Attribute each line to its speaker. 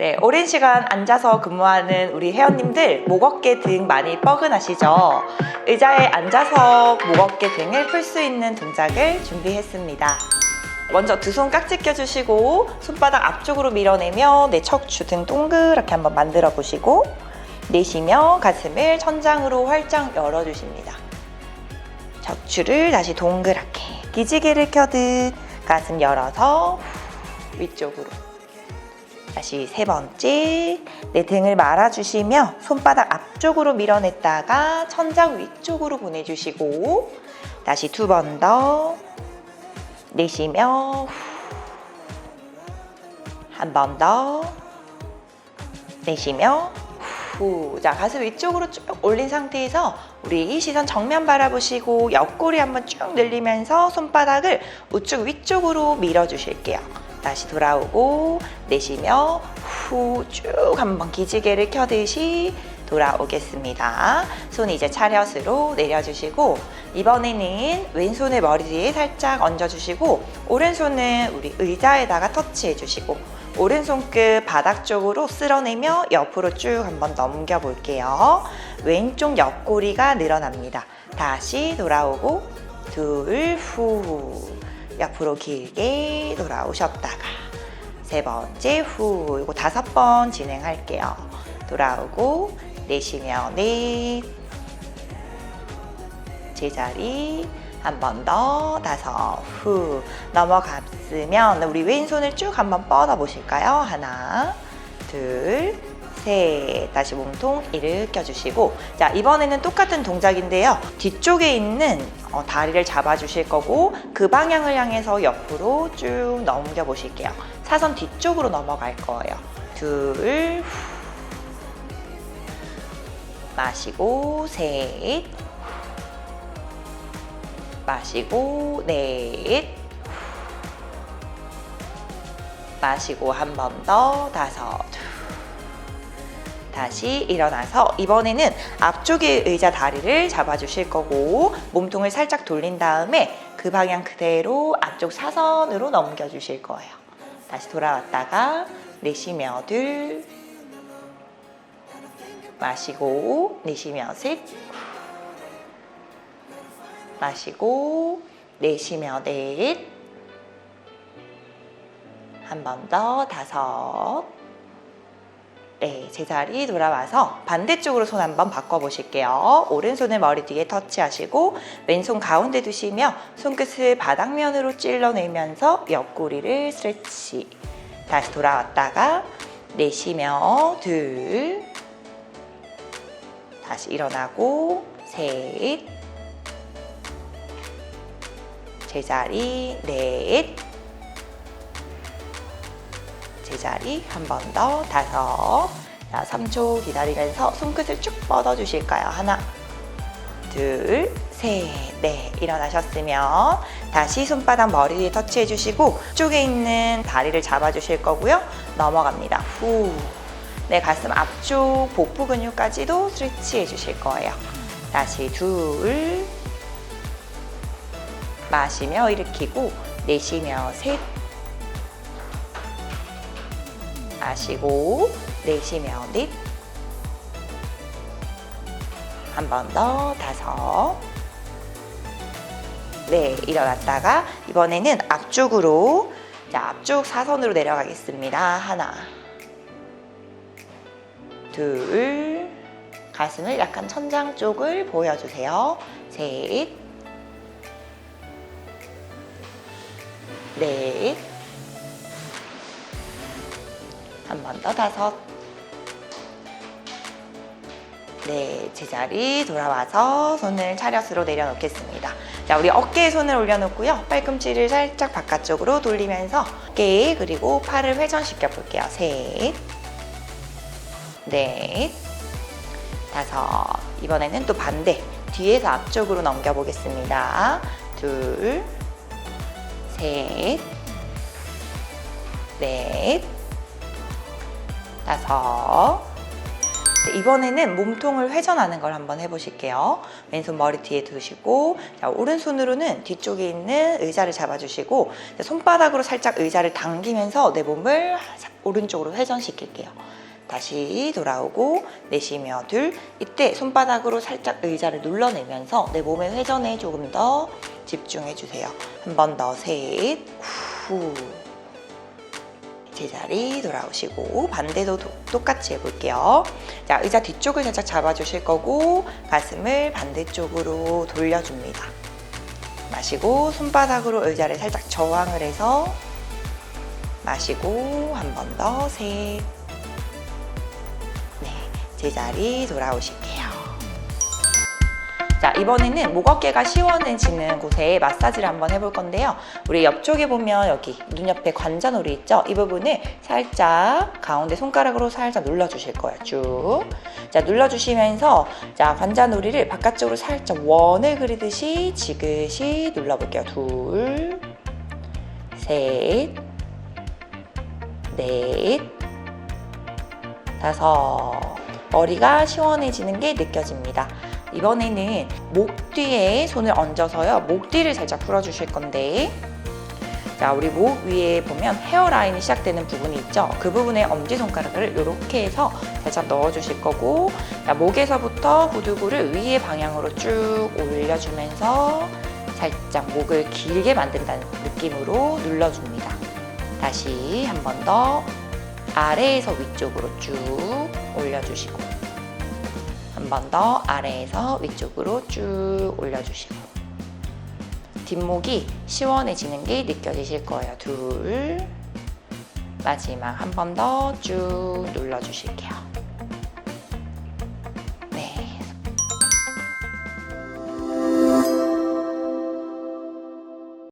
Speaker 1: 네, 오랜 시간 앉아서 근무하는 우리 회원님들 목 어깨 등 많이 뻐근하시죠? 의자에 앉아서 목 어깨 등을 풀 수 있는 동작을 준비했습니다. 먼저 두 손 깍지 껴주시고 손바닥 앞쪽으로 밀어내며 내 척추 등 동그랗게 한번 만들어 보시고 내쉬며 가슴을 천장으로 활짝 열어주십니다. 척추를 다시 동그랗게 기지개를 켜듯 가슴 열어서 후, 위쪽으로 다시 세 번째 내 등을 말아주시며 손바닥 앞쪽으로 밀어냈다가 천장 위쪽으로 보내주시고 다시 두 번 더 내쉬며 한 번 더 내쉬며 후. 자 가슴 위쪽으로 쭉 올린 상태에서 우리 시선 정면 바라보시고 옆구리 한번 쭉 늘리면서 손바닥을 우측 위쪽으로 밀어주실게요. 다시 돌아오고 내쉬며 후 쭉 한번 기지개를 켜듯이 돌아오겠습니다. 손 이제 차렷으로 내려주시고 이번에는 왼손을 머리 뒤에 살짝 얹어주시고 오른손은 우리 의자에다가 터치해주시고 오른손 끝 바닥 쪽으로 쓸어내며 옆으로 쭉 한번 넘겨볼게요. 왼쪽 옆구리가 늘어납니다. 다시 돌아오고 둘, 후. 옆으로 길게 돌아오셨다가 세 번째 후. 이거 다섯 번 진행할게요. 돌아오고 내쉬며 넷. 제자리 한 번 더 다섯 후 넘어갔으면 우리 왼손을 쭉 한번 뻗어 보실까요? 하나 둘 셋 다시 몸통 일으켜 주시고 자 이번에는 똑같은 동작인데요. 뒤쪽에 있는 어, 다리를 잡아 주실 거고 그 방향을 향해서 옆으로 쭉 넘겨 보실게요. 사선 뒤쪽으로 넘어갈 거예요. 둘 후. 마시고 셋. 마시고 넷. 마시고 한 번 더 다섯 다시 일어나서 이번에는 앞쪽에 의자 다리를 잡아주실 거고 몸통을 살짝 돌린 다음에 그 방향 그대로 앞쪽 사선으로 넘겨주실 거예요. 다시 돌아왔다가 내쉬며 둘 마시고 내쉬며 셋 마시고 내쉬며 넷. 한 번 더 다섯. 네, 제자리 돌아와서 반대쪽으로 손 한번 바꿔보실게요. 오른손을 머리 뒤에 터치하시고 왼손 가운데 두시며 손끝을 바닥면으로 찔러내면서 옆구리를 스트레치. 다시 돌아왔다가 내쉬며 둘. 다시 일어나고 셋. 제자리 넷 제자리 한 번 더 다섯 자 3초 기다리면서 손끝을 쭉 뻗어 주실까요? 하나 둘셋네 일어나셨으면 다시 손바닥 머리 위에 터치해 주시고 쪽에 있는 다리를 잡아 주실 거고요. 넘어갑니다. 후네 가슴 앞쪽 복부 근육까지도 스트레치 해 주실 거예요. 다시 둘. 마시며 일으키고 내쉬며 셋 마시고 내쉬며 넷한 번 더 다섯. 네 일어났다가 이번에는 앞쪽으로 자 앞쪽 사선으로 내려가겠습니다. 하나. 둘. 가슴을 약간 천장 쪽을 보여주세요. 셋. 넷, 한번더 다섯, 네, 제자리 돌아와서 손을 차렷으로 내려놓겠습니다. 자, 우리 어깨에 손을 올려놓고요. 팔꿈치를 살짝 바깥쪽으로 돌리면서 어깨 그리고 팔을 회전시켜 볼게요. 셋, 넷, 다섯. 이번에는 또 반대 뒤에서 앞쪽으로 넘겨 보겠습니다. 둘, 셋, 넷, 다섯, 네, 이번에는 몸통을 회전하는 걸 한번 해보실게요. 왼손 머리 뒤에 두시고 자, 오른손으로는 뒤쪽에 있는 의자를 잡아주시고 자, 손바닥으로 살짝 의자를 당기면서 내 몸을 오른쪽으로 회전시킬게요. 다시 돌아오고 내쉬며 둘 이때 손바닥으로 살짝 의자를 눌러내면서 내 몸의 회전에 조금 더 집중해 주세요. 한 번 더 셋, 후 제자리 돌아오시고 반대도 도- 똑같이 해볼게요. 자 의자 뒤쪽을 살짝 잡아주실 거고 가슴을 반대쪽으로 돌려줍니다. 마시고 손바닥으로 의자를 살짝 저항을 해서 마시고 한 번 더 셋. 네, 제자리 돌아오실게요. 자, 이번에는 목 어깨가 시원해지는 곳에 마사지를 한번 해볼 건데요. 우리 옆쪽에 보면 여기 눈 옆에 관자놀이 있죠? 이 부분을 살짝 가운데 손가락으로 살짝 눌러주실 거예요. 쭉. 자, 눌러주시면서 자, 관자놀이를 바깥쪽으로 살짝 원을 그리듯이 지그시 눌러볼게요. 둘, 셋, 넷, 다섯. 머리가 시원해지는 게 느껴집니다. 이번에는 목 뒤에 손을 얹어서요. 목 뒤를 살짝 풀어주실 건데 자, 우리 목 위에 보면 헤어라인이 시작되는 부분이 있죠. 그 부분에 엄지손가락을 이렇게 해서 살짝 넣어주실 거고 자, 목에서부터 후두구를 위의 방향으로 쭉 올려주면서 살짝 목을 길게 만든다는 느낌으로 눌러줍니다. 다시 한 번 더 아래에서 위쪽으로 쭉 올려주시고 한 번 더 아래에서 위쪽으로 쭉 올려주시고 뒷목이 시원해지는 게 느껴지실 거예요. 둘 마지막 한 번 더 쭉 눌러주실게요.